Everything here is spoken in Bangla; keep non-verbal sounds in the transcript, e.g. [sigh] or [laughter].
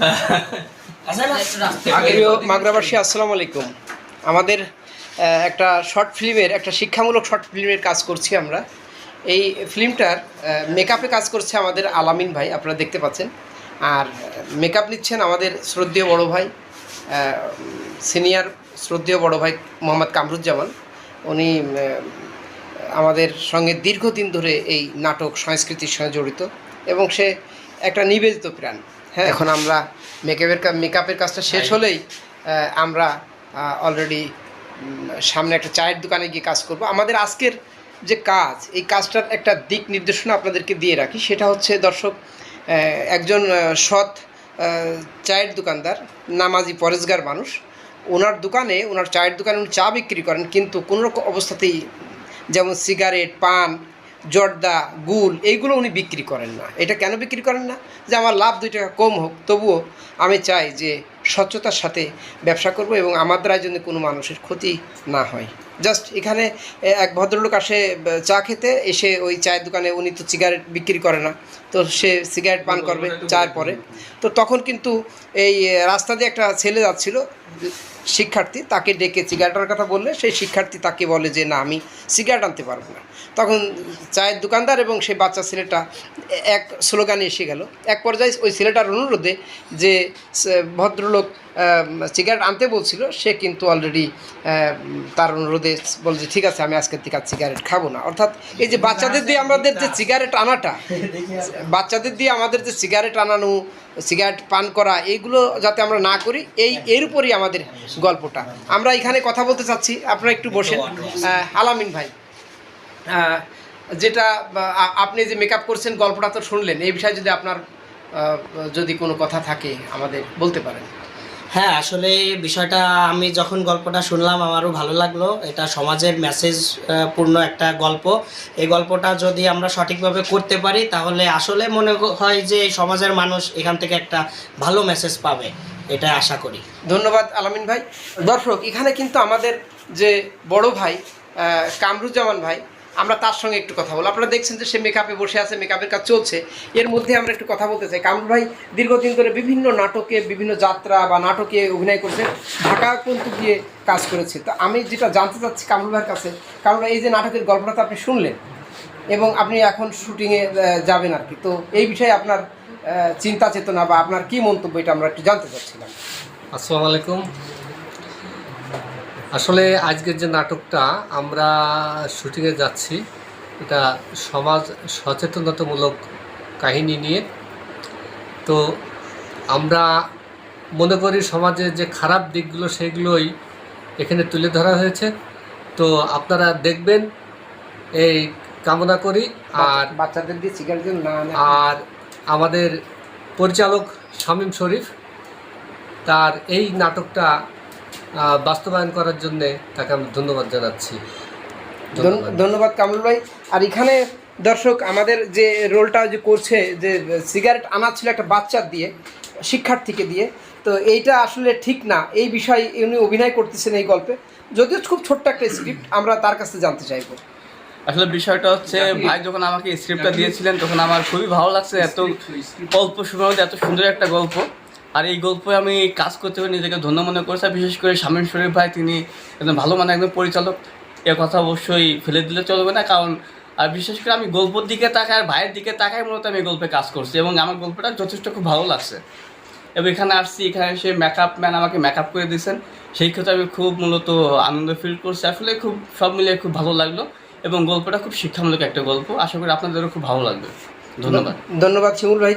[laughs] প্রিয় মাগরাবাসী আসসালামু আলাইকুম। আমাদের একটা শর্ট ফিল্মের একটা শিক্ষামূলক শর্ট ফিল্মের কাজ করছি আমরা। এই ফিল্মটার মেকআপে কাজ করছে আমাদের আলামিন ভাই আপনারা দেখতে পাচ্ছেন। আর মেকআপ নিচ্ছেন আমাদের শ্রদ্ধেয় বড় ভাই সিনিয়র শ্রদ্ধেয় বড় ভাই মোহাম্মদ কামরুজ্জামান। উনি আমাদের সঙ্গে দীর্ঘদিন ধরে এই নাটক সংস্কৃতির সঙ্গে জড়িত। এবং সে একটা নিবেদিত প্রাণ। হ্যাঁ। এখন আমরা মেকআপের মেকআপের কাজটা শেষ হলেই আমরা অলরেডি সামনে একটা চায়ের দোকানে গিয়ে কাজ করব। আমাদের আজকের যে কাজ এই কাজটার একটা দিক নির্দেশনা আপনাদেরকে দিয়ে রাখি। সেটা হচ্ছে দর্শক একজন সৎ চায়ের দোকানদার নামাজি পরেশগার মানুষ। ওনার দোকানে ওনার চায়ের দোকানে উনি চা বিক্রি করেন কিন্তু কোনো রকম অবস্থাতেই যেমন সিগারেট পান জর্দা গুল এইগুলো উনি বিক্রি করেন না। এটা কেন বিক্রি করেন না? যে আমার লাভ দুই টাকা কম হোক তবুও আমি চাই যে স্বচ্ছতার সাথে ব্যবসা করব এবং আমার দ্বারা যেন কোনো মানুষের ক্ষতি না হয়। জাস্ট এখানে এক ভদ্রলোক আসে চা খেতে এসে ওই চায়ের দোকানে উনি তো সিগারেট বিক্রি করে না তো সে সিগারেট পান করবে চায়ের পরে। তো তখন কিন্তু এই রাস্তা দিয়ে একটা ছেলে যাচ্ছিল শিক্ষার্থী তাকে ডেকে সিগারেটের কথা বললে, সেই শিক্ষার্থী তাকে বলে যে, না, আমি সিগারেট আনতে পারব না। তখন চায়ের দোকানদার এবং সেই বাচ্চা ছেলেটা এক স্লোগান এসে গেল। এক পর্যায়ে ওই ছেলেটার অনুরোধে যে ভদ্রলোক সিগারেট আনতে বলছিল, সে কিন্তু অলরেডি তার অনুরোধে বলছে ঠিক আছে, আমি আজকের থেকে আর সিগারেট খাব না। অর্থাৎ এই যে বাচ্চাদের দিয়ে আমাদের যে সিগারেট আনাটা, বাচ্চাদের দিয়ে আমাদের যে সিগারেট আনানো সিগারেট পান করা এইগুলো যাতে আমরা না করি, এই, এর উপরই আমাদের গল্পটা। আমরা এখানে কথা বলতে চাচ্ছি, আপনারা একটু বসেন। আলামিন ভাই যেটা আপনি যে মেকআপ করছেন, গল্পটা তো শুনলেন, এই বিষয়ে যদি আপনার যদি কোনো কথা থাকে আমাদের, বলতে পারেন। হ্যাঁ আসলে বিষয়টা আমি যখন গল্পটা শুনলাম আমারও ভালো লাগল। এটা সমাজের মেসেজ পূর্ণ একটা গল্প। এই গল্পটা যদি আমরা সঠিকভাবে করতে পারি, তাহলে আসলে মনে হয় যে সমাজের মানুষ এখান থেকে একটা ভালো মেসেজ পাবে। এটা আশা করি। ধন্যবাদ আলামিন ভাই। দর্শক, এখানে কিন্তু আমাদের যে বড় ভাই কামরুজ্জামান ভাই আমরা তার সঙ্গে একটু কথা বলব। আপনারা দেখছেন যে সে মেকআপে বসে আছে মেকআপের কাজ চলছে। এর মধ্যে আমরা একটু কথা বলতে চাই। কামরুল ভাই, দীর্ঘদিন ধরে বিভিন্ন নাটকে, বিভিন্ন যাত্রা বা নাটকে অভিনয় করছে ঢাকা পর্যন্ত গিয়ে কাজ করেছে। তো আমি যেটা জানতে চাচ্ছি কামরুল ভাইয়ের কাছে, কারণ এই যে নাটকের গল্পটা তো আপনি শুনলেন এবং আপনি এখন শুটিংয়ে যাবেন আর কি তো এই বিষয়ে আপনার চিন্তা চেতনা বা আপনার কি মন্তব্য, এটা আমরা একটু জানতে চাচ্ছিলাম। আসসালামু আলাইকুম। আসলে আজকের যে নাটকটা আমরা শুটিংয়ে যাচ্ছি এটা সমাজ সচেতনতামূলক কাহিনী নিয়ে। তো আমরা মনে করি সমাজের যে খারাপ দিকগুলো সেগুলোই এখানে তুলে ধরা হয়েছে। তো আপনারা দেখবেন এই কামনা করি আর বাচ্চাদের দিয়ে যেন না। আর আমাদের পরিচালক শামীম শরীফ তার এই নাটকটা বাস্তবায়ন করার জন্যে তাকে আমি ধন্যবাদ জানাচ্ছি। ধন্যবাদ। ধন্যবাদ কামরুল ভাই। আর এখানে দর্শক আমাদের যে রোলটা যে করছে যে সিগারেট আনা ছিল একটা বাচ্চার দিয়ে শিক্ষার্থীকে দিয়ে তো এইটা আসলে ঠিক না। এই বিষয়ে উনি অভিনয় করতেছেন এই গল্পে। যদিও খুব ছোট্ট একটা স্ক্রিপ্ট আমরা তার কাছে জানতে চাইব। আসলে বিষয়টা হচ্ছে ভাই যখন আমাকে স্ক্রিপ্টটা দিয়েছিলেন তখন আমার খুবই ভালো লাগছে এত অল্প সময়ের মধ্যে এত সুন্দর একটা গল্প। আর এই গল্পে আমি কাজ করতে পেরে নিজেকে ধন্য মনে করছি বিশেষ করে শামীম শরীফ ভাই, তিনি একদম ভালো মানে একদম পরিচালক। এ কথা অবশ্যই ফেলে দিলে চলবে না, কারণ, আর বিশেষ করে আমি গল্পের দিকে তাকাই, আর ভাইয়ের দিকে তাকাই মূলত আমি গল্পে কাজ করছি, এবং আমার গল্পটা যথেষ্ট খুব ভালো লাগছে। এবং এখানে আসছি, এখানে এসে মেকআপ ম্যান আমাকে মেকআপ করে দিয়েছেন। সেই ক্ষেত্রে আমি খুব মূলত আনন্দ ফিল করছি। আসলে খুব, সব মিলিয়ে খুব ভালো লাগল, এবং গল্পটা খুব শিক্ষামূলক একটা গল্প। আশা করি আপনাদেরও খুব ভালো লাগবে। ধন্যবাদ। ধন্যবাদ শিমুল ভাই।